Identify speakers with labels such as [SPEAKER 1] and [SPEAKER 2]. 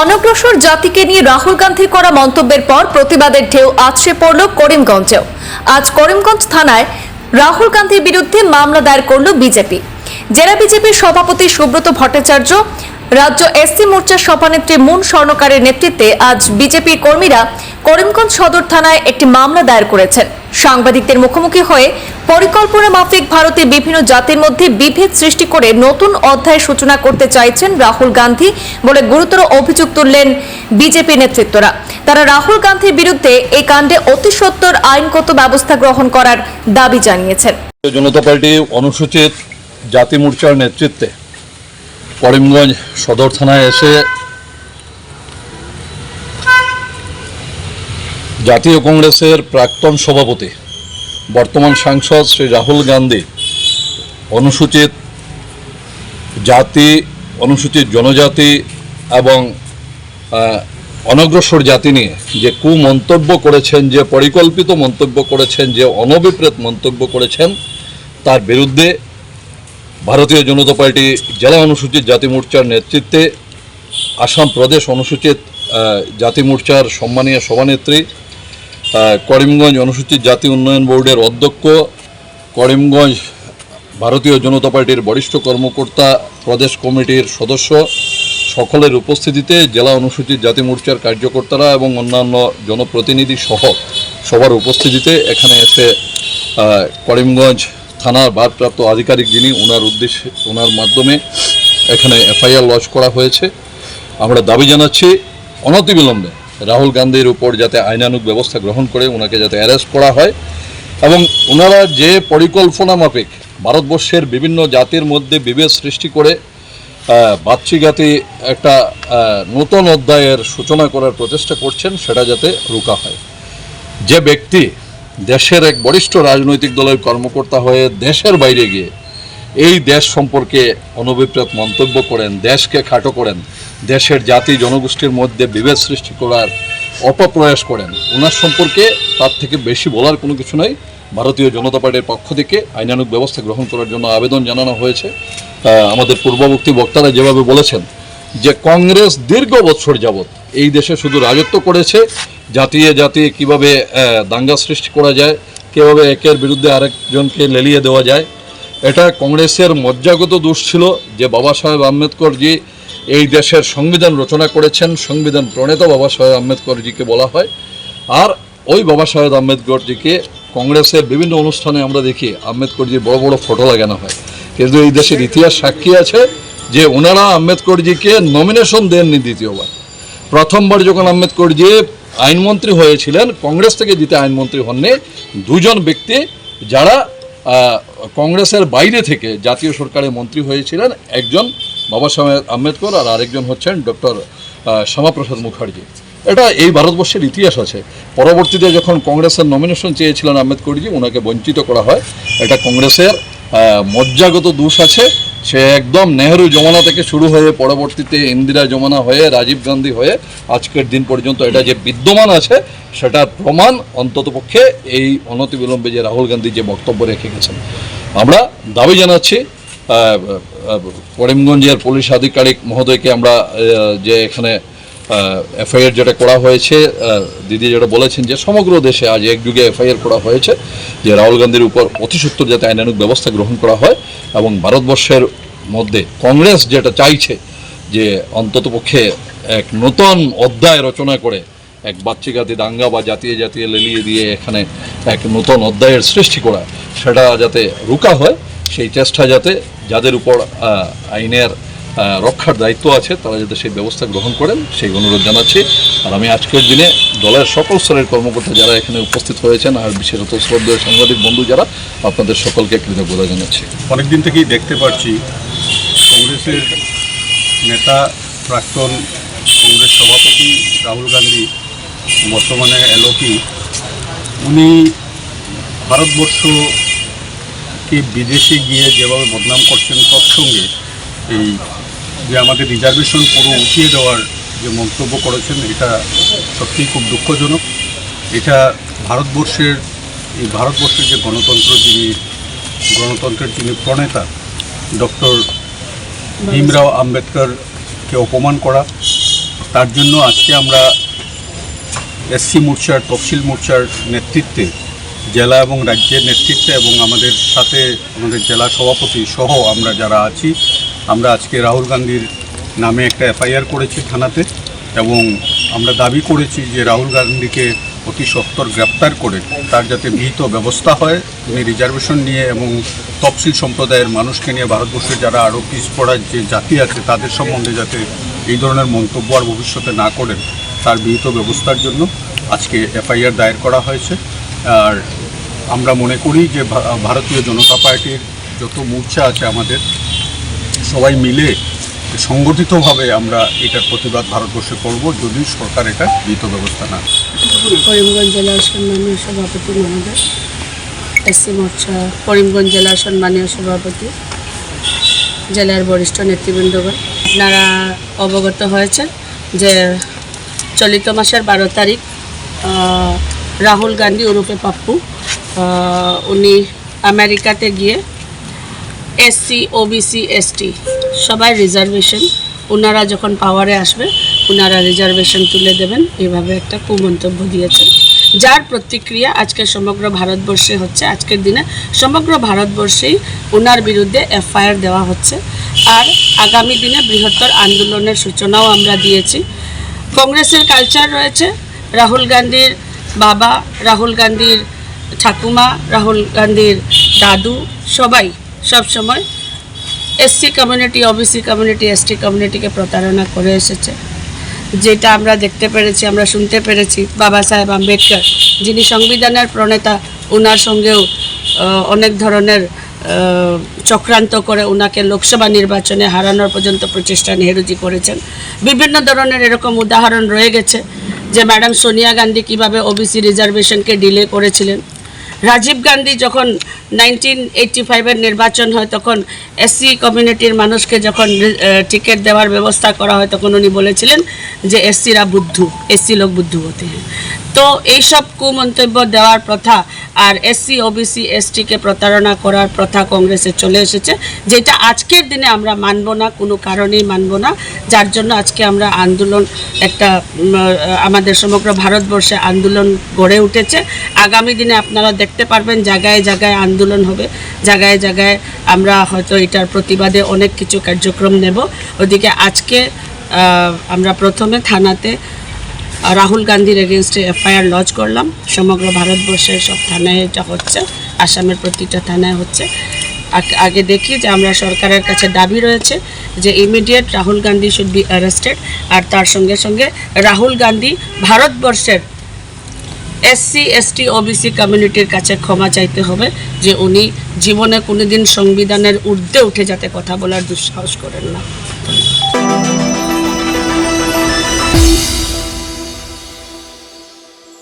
[SPEAKER 1] অনগ্রসর জাতিকে নিয়ে রাহুল গান্ধীর করা মন্তব্যের পর প্রতিবাদের ঢেউ আছড়ে পড়ল করিমগঞ্জেও। আজ করিমগঞ্জ থানায় রাহুল গান্ধীর বিরুদ্ধে মামলা দায়ের করল বিজেপি। জেলা বিজেপির সভাপতি সুব্রত ভট্টাচার্য রাজ্য এসসি মোর্চার সভানেত্রী মুন স্বর্ণকারের নেতৃত্বে আজ বিজেপি কর্মীরা করিমগঞ্জ সদর থানায় একটি মামলা দায়ের করেছেন। সাংবাদিকদের মুখোমুখি হয়ে পরিকল্পনা মাফিক ভারতের বিভিন্ন জাতির মধ্যে বিভেদ সৃষ্টি করে নতুন অধ্যায়ের সূচনা করতে চাইছেন রাহুল গান্ধী বলে গুরুতর অভিযোগ তুললেন বিজেপি নেতৃত্বরা। তারা রাহুল গান্ধীর বিরুদ্ধে এই কাণ্ডে অতি সত্বর আইনগত ব্যবস্থা গ্রহণ করার দাবি জানিয়েছেন।
[SPEAKER 2] জনতা পার্টি অনুসূচিত জাতি মোর্চার নেতৃত্বে করিমগঞ্জ সদর থানায় এসে জাতীয় কংগ্রেসের প্রাক্তন সভাপতি, বর্তমান সাংসদ শ্রী রাহুল গান্ধী অনুসূচিত জাতি, অনুসূচিত জনজাতি এবং অনগ্রসর জাতি নিয়ে যে কুমন্তব্য করেছেন, যে পরিকল্পিত মন্তব্য করেছেন, যে অনভিপ্রেত মন্তব্য করেছেন, তার বিরুদ্ধে ভারতীয় জনতা পার্টি জেলা অনুসূচিত জাতি মোর্চার নেতৃত্বে আসাম প্রদেশ অনুসূচিত জাতি মোর্চার সম্মানীয় সভানেত্রী করিমগঞ্জ অনুসূচিত জাতি উন্নয়ন বোর্ডের অধ্যক্ষ, করিমগঞ্জ ভারতীয় জনতা পার্টির বরিষ্ঠ কর্মকর্তা, প্রদেশ কমিটির সদস্য, সকলের উপস্থিতিতে জেলা অনুসূচিত জাতি মোর্চার কার্যকর্তারা এবং অন্যান্য জনপ্রতিনিধি সহ সবার উপস্থিতিতে এখানে এসে করিমগঞ্জ থানার ভারপ্রাপ্ত আধিকারিক যিনি, ওনার উদ্দেশ্যে, ওনার মাধ্যমে এখানে এফআইআর লজ করা হয়েছে। আমরা দাবি জানাচ্ছি অনতিবিলম্বে রাহুল গান্ধীর উপর যাতে আইনানুগ ব্যবস্থা গ্রহণ করে ওনাকে যাতে অ্যারেস্ট করা হয় এবং ওনারা যে পরিকল্পনা মাফিক ভারতবর্ষের বিভিন্ন জাতির মধ্যে বিভেদ সৃষ্টি করে বাচ্চিঘাতি একটা নতুন অধ্যায়ের সূচনা করার প্রচেষ্টা করছেন, সেটা যাতে রোকা হয়। যে ব্যক্তি দেশের এক বরিষ্ঠ রাজনৈতিক দলের কর্মকর্তা হয়ে দেশের বাইরে গিয়ে এই দেশ সম্পর্কে অনভিপ্রেত মন্তব্য করেন, দেশকে খাটো করেন, দেশের জাতি জনগোষ্ঠীর মধ্যে বিভেদ সৃষ্টি করার অপপ্রয়াস করেন। ওনার সম্পর্কে তার থেকে বেশি বলার কোনো কিছু নাই। ভারতীয় জনতা পার্টির পক্ষ থেকে আইনানুগ ব্যবস্থা গ্রহণ করার জন্য আবেদন জানানো হয়েছে। আমাদের পূর্ববর্তী বক্তারা যেভাবে বলেছেন যে কংগ্রেস দীর্ঘ বছর যাবৎ এই দেশে শুধু রাজত্ব করেছে, জাতিয়ে জাতিয়ে কীভাবে দাঙ্গা সৃষ্টি করা যায়, কীভাবে একের বিরুদ্ধে আরেকজনকে লেলিয়ে দেওয়া যায়, এটা কংগ্রেসের মজ্জাগত দোষ ছিল যে বাবা সাহেব আম্বেদকরজি এই দেশের সংবিধান রচনা করেছেন, সংবিধান প্রণেতা বাবা সাহেব আম্বেদকরজিকে বলা হয়। আর ওই বাবা সাহেব আম্বেদকরজিকে কংগ্রেসের বিভিন্ন অনুষ্ঠানে আমরা দেখি, আম্বেদকরজির বড় বড় ফটো লাগানো হয়। কিন্তু এই দেশের ইতিহাস সাক্ষী আছে যে ওনারা আম্বেদকরজিকে নমিনেশন দেননি দ্বিতীয়বার। প্রথমবার যখন আম্বেদকরজি আইনমন্ত্রী হয়েছিলেন, কংগ্রেস থেকে জিতে আইনমন্ত্রী হননি, দুজন ব্যক্তি যারা কংগ্রেসের বাইরে থেকে জাতীয় সরকারের মন্ত্রী হয়েছিলেন, একজন বাবা সাহেব আম্বেদকর আর আরেকজন হচ্ছেন ডক্টর শ্যামাপ্রসাদ মুখার্জি। এটা এই ভারতবর্ষের ইতিহাস আছে। পরবর্তীতে যখন কংগ্রেসের নমিনেশন চেয়েছিলেন আম্বেদকরজি ওনাকে বঞ্চিত করা হয়। এটা কংগ্রেসের মজ্জাগত দোষ আছে। সে একদম নেহরু জমানা থেকে শুরু হয়ে পরবর্তীতে ইন্দিরা জমানা হয়ে, রাজীব গান্ধী হয়ে আজকের দিন পর্যন্ত এটা যে বিদ্যমান আছে সেটার প্রমাণ অন্ততপক্ষে এই অনতিবিলম্বে যে রাহুল গান্ধী যে বক্তব্য রেখে গেছেন। আমরা দাবি জানাচ্ছি করিমগঞ্জের পুলিশ আধিকারিক মহোদয়কে আমরা যে এখানে এফআইআর যেটা করা হয়েছে দিদি যেটা বলেছেন যে সমগ্র দেশে আজ একযুগে এফআইআর করা হয়েছে, যে রাহুল গান্ধীর উপর অতিসত্তর যাতে আইনানুগ ব্যবস্থা গ্রহণ করা হয় এবং ভারতবর্ষের মধ্যে কংগ্রেস যেটা চাইছে যে অন্ততপক্ষে এক নতুন অধ্যায় রচনা করে, এক বাচ্চিকাতি দাঙ্গা বা জাতীয় জাতীয় লেলিয়ে দিয়ে এখানে এক নতুন অধ্যায়ের সৃষ্টি করা, সেটা যাতে রুকা হয়, সেই চেষ্টা যাতে যাদের উপর আইনের রক্ষার দায়িত্ব আছে, তারা যাতে সেই ব্যবস্থা গ্রহণ করেন, সেই অনুরোধ জানাচ্ছি। আর আমি আজকের দিনে দলের সকল স্তরের কর্মকর্তা যারা এখানে উপস্থিত হয়েছেন, আর বিশেষত শ্রদ্ধেয় সাংবাদিক বন্ধু যারা, আপনাদের সকলকে কৃতজ্ঞতা জানাচ্ছি।
[SPEAKER 3] অনেকদিন থেকেই দেখতে পাচ্ছি কংগ্রেসের নেতা প্রাক্তন কংগ্রেস সভাপতি রাহুল গান্ধী, বর্তমানে এলওপি। উনি ভারতবর্ষকে বিদেশে গিয়ে যেভাবে বদনাম করছেন, তৎসঙ্গে এই যে আমাদের রিজার্ভেশন পুরো উঠিয়ে দেওয়ার যে মন্তব্য করেছেন, এটা সত্যিই খুব দুঃখজনক। এটা ভারতবর্ষের, এই ভারতবর্ষের যে গণতন্ত্র যিনি, গণতন্ত্রের যিনি প্রণেতা, ডক্টর ভীমরাও আম্বেদকরকে অপমান করা, তার জন্য আজকে আমরা এসসি মোর্চার, তফসিল মোর্চার নেতৃত্বে, জেলা এবং রাজ্যের নেতৃত্বে এবং আমাদের সাথে আমাদের জেলা সভাপতি সহ আমরা যারা আছি আমরা আজকে রাহুল গান্ধীর নামে একটা এফআইআর করেছি থানাতে এবং আমরা দাবি করেছি যে রাহুল গান্ধীকে অতি সত্তর গ্রেপ্তার করে তার যাতে বিহিত ব্যবস্থা হয়, তিনি রিজার্ভেশন নিয়ে এবং তফসিল সম্প্রদায়ের মানুষকে নিয়ে ভারতবর্ষের যারা আরও পিছপড়া যে জাতি আছে, তাদের সম্বন্ধে যাতে এই ধরনের মন্তব্য আর ভবিষ্যতে না করেন তার বিহিত ব্যবস্থার জন্য আজকে এফআইআর দায়ের করা হয়েছে। আর আমরা মনে করি যে ভারতীয় জনতা পার্টির যত মোর্চা আছে আমাদের সবাই মিলে সংগঠিতভাবে আমরা এটার প্রতিবাদ ভারতবর্ষে করব যদি সরকার এটা বিহিত ব্যবস্থা না।
[SPEAKER 4] করিমগঞ্জ জেলার সম্মানীয় সভাপতি মহোদয় এস সি মোর্চা, করিমগঞ্জ জেলার সম্মানীয় সভাপতি, জেলার বরিষ্ঠ নেতৃবৃন্দগণ আপনারা অবগত হয়েছেন যে চলিত মাসের বারো তারিখ রাহুল গান্ধী ওরফে পাপ্পু উনি আমেরিকাতে গিয়ে এসসি ওবিসি এসটি সবাই রিজার্ভেশন ওনারা যখন পাওয়ারে আসবে, ওনারা রিজার্ভেশন তুলে দেবেন। এভাবে একটা কুমন্তব্য দিয়েছেন। যার প্রতিক্রিয়া আজকে সমগ্র ভারতবর্ষে হচ্ছে, আজকের দিনে সমগ্র ভারতবর্ষেই ওনার বিরুদ্ধে এফআইআর দেওয়া হচ্ছে। আর আগামী দিনে বৃহত্তর আন্দোলনের সূচনাও আমরা দিয়েছি। কংগ্রেসের কালচার রয়েছে। রাহুল গান্ধীর বাবা, রাহুল গান্ধীর ঠাকুমা, রাহুল গান্ধীর দাদু, সবাই সব সময় SC community OBC community ST কমিউনিটিকে প্রতারণা করে এসেছে। যেটা আমরা দেখতে পেরেছি, আমরা শুনতে পেরেছি। বাবা সাহেব আম্বেদকর যিনি সংবিধানের প্রণেতা ওনার সঙ্গেও অনেক ধরনের চক্রান্ত করে ওনাকে লোকসভা নির্বাচনে হারানোর পর্যন্ত প্রচেষ্টা নেহরুজি করেছেন। বিভিন্ন ধরনের এরকম উদাহরণ রয়ে গেছে যে ম্যাডাম সোনিয়া গান্ধী কীভাবে ওবিসি রিজার্ভেশনকে ডিলে করেছিলেন। রাজীব গান্ধী যখন নাইনটিন এইটটি ফাইভের নির্বাচন হয়, তখন এসসি কমিউনিটির মানুষকে যখন টিকিট দেওয়ার ব্যবস্থা করা হয়, তখন উনি বলেছিলেন যে এসসিরা বুদ্ধু, এসসি লোক বুদ্ধু হতে হ্যাঁ। তো এইসব কুমন্তব্য দেওয়ার প্রথা আর এসসি, ওবিসি, এসটিকে প্রতারণা করার প্রথা কংগ্রেসে চলে এসেছে, যেটা আজকের দিনে আমরা মানব না, কোনো কারণেই মানব না। যার জন্য আজকে আমরা আন্দোলন, একটা আমাদের সমগ্র ভারতবর্ষে আন্দোলন গড়ে উঠেছে। আগামী দিনে আপনারা দেখতে পারবেন, জায়গায় জায়গায় আন্দোলন হবে। জায়গায় জায়গায় আমরা হয়তো এটার প্রতিবাদে অনেক কিছু কার্যক্রম নেব। ওদিকে আজকে আমরা প্রথমে থানাতে রাহুল গান্ধীর এগেনস্টে এফআইআর লজ করলাম। সমগ্র ভারতবর্ষের সব থানায় এটা হচ্ছে, আসামের প্রতিটা থানায় হচ্ছে। আগে দেখি যে আমরা সরকারের কাছে দাবি রয়েছে যে immediate Rahul Gandhi should be arrested আর তার সঙ্গে সঙ্গে রাহুল গান্ধী ভারতবর্ষের এসসি এসটি ওবিসি কমিউনিটির কাছে ক্ষমা চাইতে হবে যে উনি জীবনে কোনোদিন সংবিধানের ঊর্ধ্বে উঠে যাতে কথা বলার দুঃসাহস করেন না।